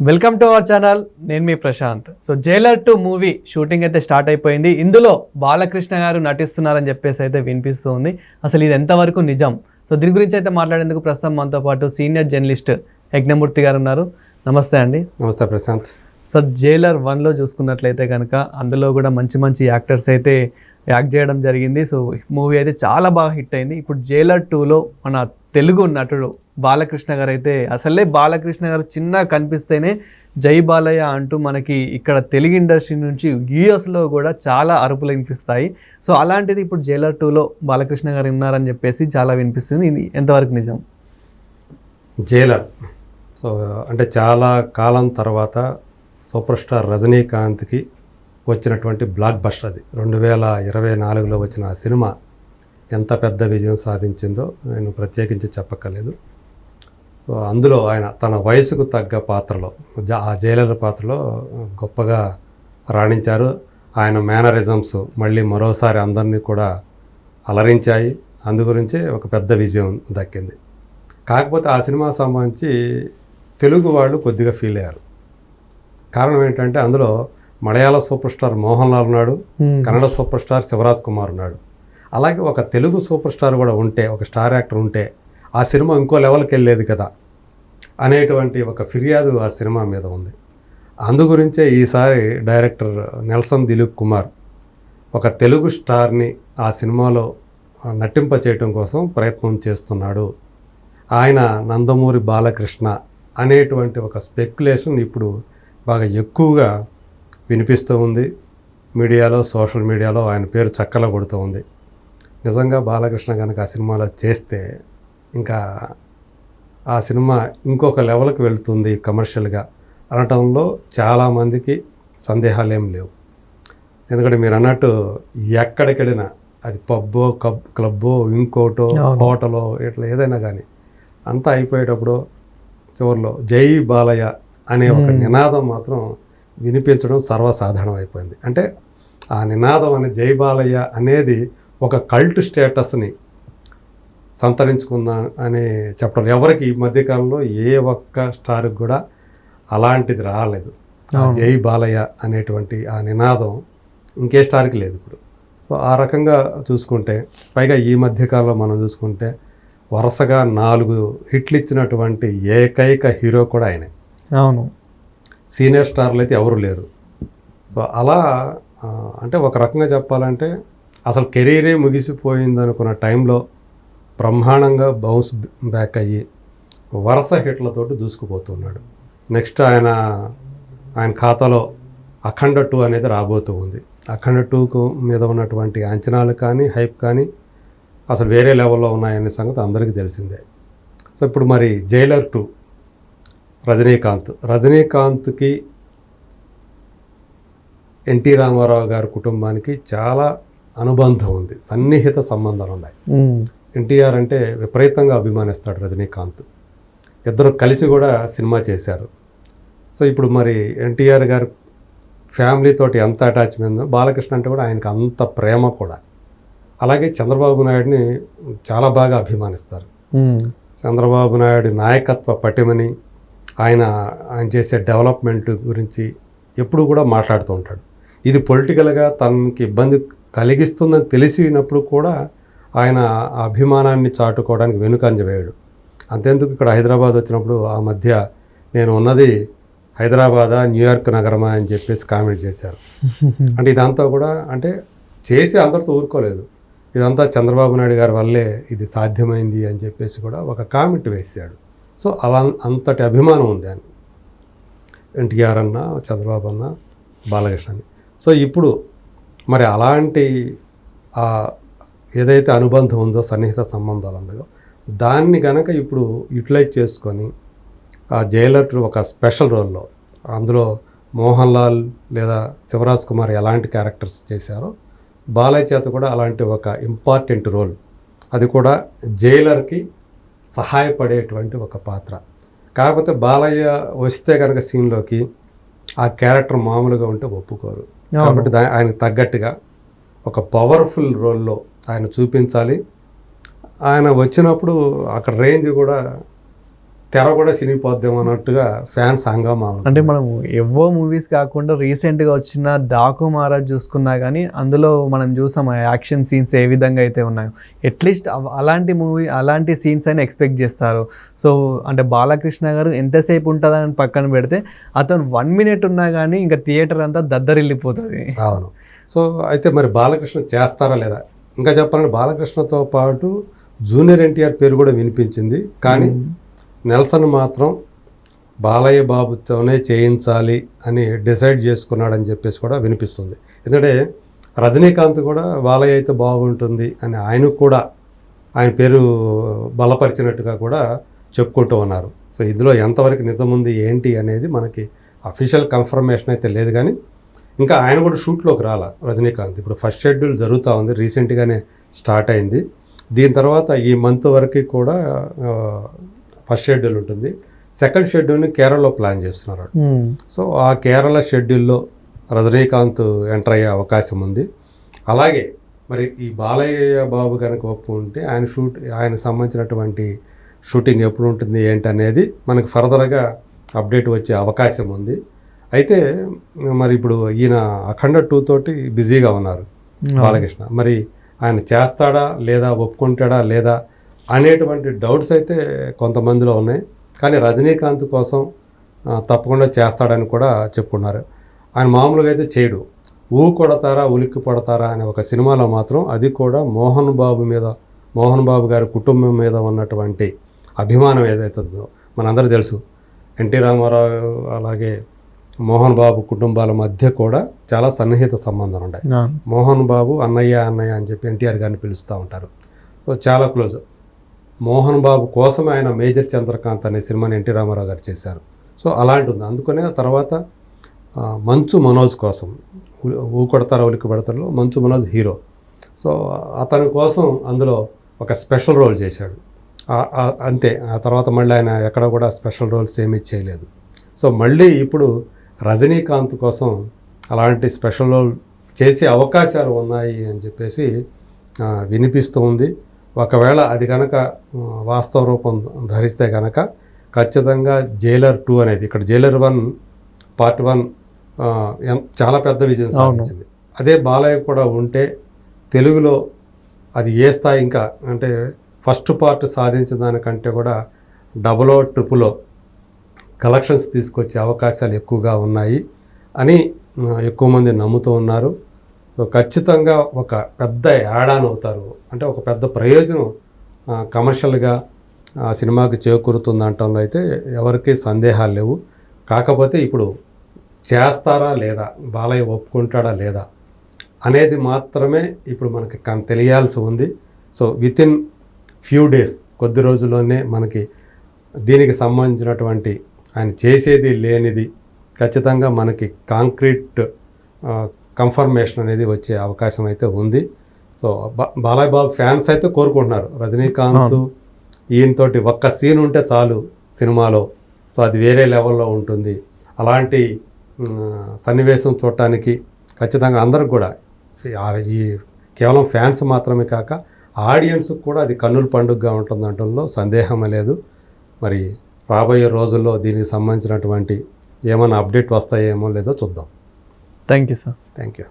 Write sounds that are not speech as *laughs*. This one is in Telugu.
వెల్కమ్ టు అవర్ ఛానల్ నేను మీ Prashant. So Jailer two movie shooting అయితే స్టార్ట్ అయిపోయింది. ఇందులో బాలకృష్ణ గారు నటిస్తున్నారని చెప్పేసి అయితే వినిపిస్తుంది. అసలు ఇది ఎంతవరకు నిజం? సో దీని గురించి అయితే మాట్లాడేందుకు ప్రస్తుతం మనతో పాటు సీనియర్ జర్నలిస్ట్ యజ్ఞమూర్తి గారు ఉన్నారు. నమస్తే అండి. నమస్తే ప్రశాంత్. సో జైలర్ వన్లో చూసుకున్నట్లయితే కనుక అందులో కూడా మంచి మంచి యాక్టర్స్ అయితే యాక్ట్ చేయడం జరిగింది. సో మూవీ అయితే చాలా బాగా హిట్ అయింది. ఇప్పుడు జైలర్ టూలో మన తెలుగు నటుడు బాలకృష్ణ గారు అయితే అసలే బాలకృష్ణ గారు చిన్న కనిపిస్తేనే జై బాలయ్య అంటూ మనకి ఇక్కడ తెలుగు ఇండస్ట్రీ నుంచి యూఎస్లో కూడా చాలా అరుపులు వినిపిస్తాయి. సో అలాంటిది ఇప్పుడు జైలర్ టూలో బాలకృష్ణ గారు ఉన్నారని చెప్పేసి చాలా వినిపిస్తుంది. ఇది ఎంతవరకు నిజం? జైలర్. సో అంటే చాలా కాలం తర్వాత సూపర్ స్టార్ రజనీకాంత్కి వచ్చినటువంటి బ్లాక్ బస్టర్ అది. రెండు వేల ఇరవై నాలుగులో వచ్చిన ఆ సినిమా ఎంత పెద్ద విజయం సాధించిందో నేను ప్రత్యేకించి చెప్పక్కర్లేదు. సో అందులో ఆయన తన వయసుకు తగ్గ పాత్రలో ఆ జైలర్ పాత్రలో గొప్పగా రాణించారు. ఆయన మేనరిజమ్స్ మళ్ళీ మరోసారి అందరినీ కూడా అలరించాయి. అందు గురించే ఒక పెద్ద విజయం దక్కింది. కాకపోతే ఆ సినిమా సంబంధించి తెలుగు వాళ్ళు కొద్దిగా ఫీల్ అయ్యారు. కారణం ఏంటంటే అందులో మలయాళ సూపర్ స్టార్ మోహన్ లాల్ ఉన్నాడు కన్నడ సూపర్ స్టార్ శివరాజ్ కుమార్ ఉన్నాడు. అలాగే ఒక తెలుగు సూపర్ స్టార్ కూడా ఉంటే ఒక స్టార్ యాక్టర్ ఉంటే ఆ సినిమా ఇంకో లెవెల్కి వెళ్ళేది కదా అనేటువంటి ఒక ఫిర్యాదు ఆ సినిమా మీద ఉంది. అందు గురించే ఈసారి డైరెక్టర్ నెల్సన్ దిలీప్ కుమార్ ఒక తెలుగు స్టార్ని ఆ సినిమాలో నటింప చేయటం కోసం ప్రయత్నం చేస్తున్నాడు. ఆయన నందమూరి బాలకృష్ణ అనేటువంటి ఒక స్పెక్యులేషన్ ఇప్పుడు బాగా ఎక్కువగా వినిపిస్తూ ఉంది. మీడియాలో సోషల్ మీడియాలో ఆయన పేరు చక్కల కొడుతూ ఉంది. నిజంగా బాలకృష్ణ కనుక ఆ సినిమాలో చేస్తే ఇంకా ఆ సినిమా ఇంకొక లెవెల్కి వెళుతుంది కమర్షియల్గా. అనటంలో చాలామందికి సందేహాలు ఏం లేవు. ఎందుకంటే మీరు అన్నట్టు ఎక్కడికెళ్ళినా అది పబ్బో కబ్ క్లబ్బో ఇంకోటో. హోటలో ఇట్లా ఏదైనా కానీ అంతా అయిపోయేటప్పుడు చివరిలో జై బాలయ్య అనే ఒక నినాదం మాత్రం వినిపించడం సర్వసాధారణం అయిపోయింది. అంటే ఆ నినాదం అనే జై బాలయ్య అనేది ఒక కల్ట్ స్టేటస్ని సంతరించుకుందా అని చెప్పడం. ఎవరికి ఈ మధ్యకాలంలో ఏ ఒక్క స్టార్కి కూడా అలాంటిది రాలేదు. జై బాలయ్య అనేటువంటి ఆ నినాదం ఇంకే స్టార్కి లేదు ఇప్పుడు. సో ఆ రకంగా చూసుకుంటే పైగా ఈ మధ్యకాలంలో మనం చూసుకుంటే వరుసగా నాలుగు హిట్లు ఇచ్చినటువంటి ఏకైక హీరో కూడా ఆయనే. అవును. సీనియర్ స్టార్లు అయితే ఎవరు లేరు. సో అలా అంటే ఒక రకంగా చెప్పాలంటే అసలు కెరీరే ముగిసిపోయింది అనుకున్న టైంలో బ్రహ్మాండంగా బౌన్స్ బ్యాక్ అయ్యి వరుస హిట్లతోటి దూసుకుపోతున్నాడు. నెక్స్ట్ ఆయన ఆయన ఖాతాలో అఖండ టూ అనేది రాబోతూ ఉంది. అఖండ టూకు మీద ఉన్నటువంటి అంచనాలు కానీ హైప్ కానీ అసలు వేరే లెవెల్లో ఉన్నాయనే సంగతి అందరికీ తెలిసిందే. సో ఇప్పుడు మరి జైలర్ టూ రజనీకాంత్. రజనీకాంత్కి ఎన్టీ రామారావు గారి కుటుంబానికి చాలా అనుబంధం ఉంది. సన్నిహిత సంబంధాలు ఉన్నాయి. ఎన్టీఆర్ అంటే విపరీతంగా అభిమానిస్తాడు రజనీకాంత్. ఇద్దరు కలిసి కూడా సినిమా చేశారు. సో ఇప్పుడు మరి ఎన్టీఆర్ గారి ఫ్యామిలీ తోటి ఎంత అటాచ్మెంట్ బాలకృష్ణ అంటే కూడా ఆయనకు అంత ప్రేమ కూడా. అలాగే చంద్రబాబు నాయుడిని చాలా బాగా అభిమానిస్తారు. చంద్రబాబు నాయుడు నాయకత్వ పటిమని ఆయన ఆయన చేసే డెవలప్మెంట్ గురించి ఎప్పుడు కూడా మాట్లాడుతూ ఉంటాడు. ఇది పొలిటికల్గా తనకి ఇబ్బంది కలిగిస్తుందని తెలిసినప్పుడు కూడా ఆయన అభిమానాన్ని చాటుకోవడానికి వెనుకంజ వేయడు. అంతేందుకు ఇక్కడ హైదరాబాద్ వచ్చినప్పుడు ఆ మధ్య నేను ఉన్నది హైదరాబాదా న్యూయార్క్ నగరమా అని చెప్పేసి కామెంట్ చేశారు. *laughs* అంటే ఇదంతా కూడా అంటే చేసి అందరితో ఊరుకోలేదు. ఇదంతా చంద్రబాబు నాయుడు గారి వల్లే ఇది సాధ్యమైంది అని చెప్పేసి కూడా ఒక కామెంట్ వేసాడు సో అలా అంతటి అభిమానం ఉంది అని ఎన్టీఆర్ అన్న చంద్రబాబు అన్న బాలకృష్ణ అని సో ఇప్పుడు మరి అలాంటి ఆ ఏదైతే అనుబంధం ఉందో సన్నిహిత సంబంధాలు ఉన్నాయో దాన్ని గనక ఇప్పుడు యూటిలైజ్ చేసుకొని ఆ జైలర్ ఒక స్పెషల్ రోల్లో అందులో మోహన్ లాల్ లేదా శివరాజ్ కుమార్ ఎలాంటి క్యారెక్టర్స్ చేశారో బాలయ్య చేత కూడా అలాంటి ఒక ఇంపార్టెంట్ రోల్. అది కూడా జైలర్కి సహాయపడేటువంటి ఒక పాత్ర. కాకపోతే బాలయ్య వస్తే కనుక సీన్లోకి ఆ క్యారెక్టర్ మామూలుగా ఉంటే ఒప్పుకోరు. కాబట్టి దా ఆయనకు తగ్గట్టుగా ఒక పవర్ఫుల్ రోల్లో ఆయన చూపించాలి. ఆయన వచ్చినప్పుడు అక్కడ రేంజ్ కూడా తెర కూడా చినిగిపోద్దాం అన్నట్టుగా ఫ్యాన్స్ హంగామా. అంటే మనం ఎవ్వో మూవీస్ కాకుండా రీసెంట్గా వచ్చిన డాకు మహారాజ్ చూసుకున్నా కానీ అందులో మనం చూసాం ఆ యాక్షన్ సీన్స్ ఏ విధంగా అయితే ఉన్నాయో. అట్లీస్ట్ అలాంటి మూవీ అలాంటి సీన్స్ అయినా ఎక్స్పెక్ట్ చేస్తారు. సో అంటే బాలకృష్ణ గారు ఎంతసేపు ఉంటుందని పక్కన పెడితే అతను వన్ మినిట్ ఉన్నా కానీ ఇంకా థియేటర్ అంతా దద్దరిల్లిపోతుంది. అవును. సో అయితే మరి బాలకృష్ణ చేస్తారా లేదా? ఇంకా చెప్పాలంటే బాలకృష్ణతో పాటు జూనియర్ ఎన్టీఆర్ పేరు కూడా వినిపించింది. కానీ నెల్సన్ మాత్రం బాలయ్య బాబుతోనే చేయించాలి అని డిసైడ్ చేసుకున్నాడని చెప్పేసి కూడా వినిపిస్తుంది. ఎందుకంటే రజనీకాంత్ కూడా బాలయ్య అయితే బాగుంటుంది అని ఆయన కూడా ఆయన పేరు బలపరిచినట్టుగా కూడా చెప్పుకుంటూ ఉన్నారు. సో ఇందులో ఎంతవరకు నిజం ఉంది ఏంటి అనేది మనకి అఫీషియల్ కన్ఫర్మేషన్ అయితే లేదు కానీ ఇంకా ఆయన కూడా షూట్లోకి రాల రజనీకాంత్. ఇప్పుడు ఫస్ట్ షెడ్యూల్ జరుగుతూ ఉంది రీసెంట్గానే స్టార్ట్ అయింది. దీని తర్వాత ఈ మంత్ వరకు కూడా ఫస్ట్ షెడ్యూల్ ఉంటుంది. సెకండ్ షెడ్యూల్ని కేరళలో ప్లాన్ చేస్తున్నారు. సో ఆ కేరళ షెడ్యూల్లో రజనీకాంత్ ఎంటర్ అయ్యే అవకాశం ఉంది. అలాగే మరి ఈ బాలయ్య బాబు కనుక ఒప్పుకుంటే ఆయన షూట్ ఆయన సంబంధించినటువంటి షూటింగ్ ఎప్పుడు ఉంటుంది ఏంటి అనేది మనకు ఫర్దర్గా అప్డేట్ వచ్చే అవకాశం ఉంది. అయితే మరి ఇప్పుడు ఈయన అఖండ టూ తోటి బిజీగా ఉన్నారు బాలకృష్ణ. మరి ఆయన చేస్తాడా లేదా ఒప్పుకుంటాడా లేదా అనేటువంటి డౌట్స్ అయితే కొంతమందిలో ఉన్నాయి. కానీ రజనీకాంత్ కోసం తప్పకుండా చేస్తాడని కూడా చెప్పుకున్నారు. ఆయన మామూలుగా అయితే చేయడు. ఊ కొడతారా ఉలిక్కి పడతారా అనే ఒక సినిమాలో మాత్రం అది కూడా మోహన్ బాబు మీద మోహన్ బాబు గారి కుటుంబం మీద ఉన్నటువంటి అభిమానం ఏదైతే ఉందో మనందరూ తెలుసు. ఎన్టీ రామారావు అలాగే మోహన్ బాబు కుటుంబాల మధ్య కూడా చాలా సన్నిహిత సంబంధం ఉన్నాయి. మోహన్ బాబు అన్నయ్య అన్నయ్య అని చెప్పి ఎన్టీఆర్ గారిని పిలుస్తూ ఉంటారు. సో చాలా క్లోజ్. మోహన్ బాబు కోసం ఆయన మేజర్ చంద్రకాంత్ అనే సినిమాని ఎన్టీ రామారావు గారు చేశారు. సో అలాంటి ఉంది. అందుకనే ఆ తర్వాత మంచు మనోజ్ కోసం ఊ కొడతారా ఉలికి పడతారలో మంచు మనోజ్ హీరో. సో అతని కోసం అందులో ఒక స్పెషల్ రోల్ చేశాడు. అంతే. ఆ తర్వాత మళ్ళీ ఆయన ఎక్కడ కూడా స్పెషల్ రోల్స్ ఏమీ చేయలేదు. సో మళ్ళీ ఇప్పుడు రజనీకాంత్ కోసం అలాంటి స్పెషల్ చేసే అవకాశాలు ఉన్నాయి అని చెప్పేసి వినిపిస్తూ ఉంది. ఒకవేళ అది కనుక వాస్తవ రూపం ధరిస్తే కనుక ఖచ్చితంగా జైలర్ టూ అనేది ఇక్కడ జైలర్ వన్ పార్ట్ వన్ చాలా పెద్ద విజయం సాధించింది. అదే బాలయ్య కూడా ఉంటే తెలుగులో అది ఏ స్థాయి ఇంకా అంటే ఫస్ట్ పార్ట్ సాధించిన దానికంటే కూడా డబులో ట్రిపులో కలెక్షన్స్ తీసుకొచ్చే అవకాశాలు ఎక్కువగా ఉన్నాయి అని ఎక్కువ మంది నమ్ముతూ ఉన్నారు. సో ఖచ్చితంగా ఒక పెద్ద యాడాన్ అవుతారు. అంటే ఒక పెద్ద ప్రయోజనం కమర్షియల్గా సినిమాకి చేకూరుతుంది అనటంలో అయితే ఎవరికీ సందేహాలు లేవు. కాకపోతే ఇప్పుడు చేస్తారా లేదా బాలయ్య ఒప్పుకుంటాడా లేదా అనేది మాత్రమే ఇప్పుడు మనకి తెలియాల్సి ఉంది. So within few days కొద్ది రోజుల్లోనే మనకి దీనికి సంబంధించినటువంటి ఆయన చేసేది లేనిది ఖచ్చితంగా మనకి కాంక్రీట్ కన్ఫర్మేషన్ అనేది వచ్చే అవకాశం అయితే ఉంది. సో బాలయ్య బాబు ఫ్యాన్స్ అయితే కోరుకుంటున్నారు. రజనీకాంత్ ఈయనతోటి ఒక్క సీన్ ఉంటే చాలు సినిమాలో. సో అది వేరే లెవెల్లో ఉంటుంది. అలాంటి సన్నివేశం చూడటానికి ఖచ్చితంగా అందరికి కూడా ఈ కేవలం ఫ్యాన్స్ మాత్రమే కాక ఆడియన్స్ కూడా అది కన్నుల పండుగగా ఉంటుంది సందేహమే లేదు. మరి రాబోయే రోజుల్లో దీనికి సంబంధించినటువంటి ఏమైనా అప్డేట్ వస్తాయేమో లేదో చూద్దాం. Thank you sir thank you